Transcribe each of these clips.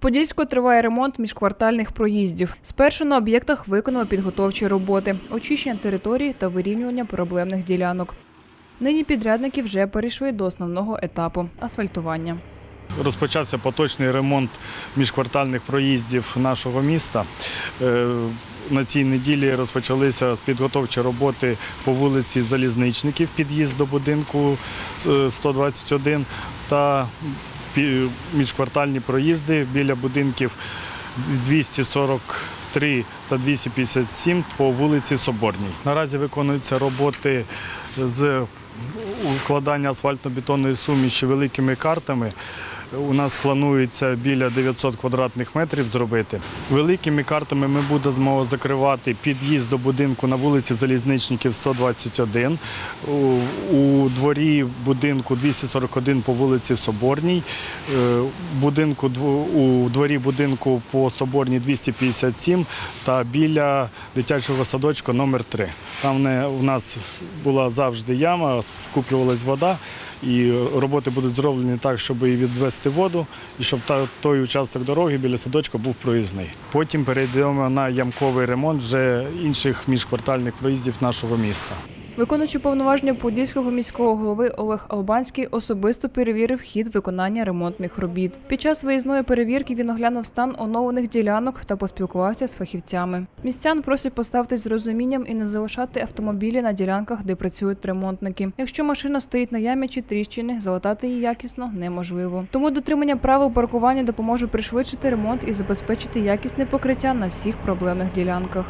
Подільську триває ремонт міжквартальних проїздів. Спершу на об'єктах виконали підготовчі роботи, очищення території та вирівнювання проблемних ділянок. Нині підрядники вже перейшли до основного етапу асфальтування. Розпочався поточний ремонт міжквартальних проїздів нашого міста. Е, На цій неділі розпочалися підготовчі роботи по вулиці Залізничників, під'їзд до будинку е, 121 та пі- міжквартальні проїзди біля будинків 243 та 257 по вулиці Соборній. Наразі виконуються роботи з укладання асфальтно-бетонної суміші великими картами. У нас планується біля 900 квадратних метрів зробити. Великими картами ми будемо закривати під'їзд до будинку на вулиці Залізничників 121, у, дворі будинку 241 по вулиці Соборній, е, будинку у дворі будинку по Соборній 257 та біля дитячого садочку номер 3 Там у нас була завжди яма, скуплювалась вода. І роботи будуть зроблені так, щоб і відвести воду, і щоб той участок дороги біля садочка був проїзний. Потім перейдемо на ямковий ремонт вже інших міжквартальних проїздів нашого міста. Виконуючи повноваження подільського міського голови Олег Албанський особисто перевірив хід виконання ремонтних робіт. Під час виїзної перевірки він оглянув стан оновлених ділянок та поспілкувався з фахівцями. Містян просять поставитись з розумінням і не залишати автомобілі на ділянках, де працюють ремонтники. Якщо машина стоїть на ямі чи тріщини, залатати її якісно неможливо. Тому дотримання правил паркування допоможе пришвидшити ремонт і забезпечити якісне покриття на всіх проблемних ділянках.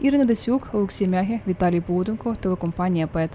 Ірина Десюк, Олексій Мягі, Віталій Буденко, телекомпанія ПЕТ.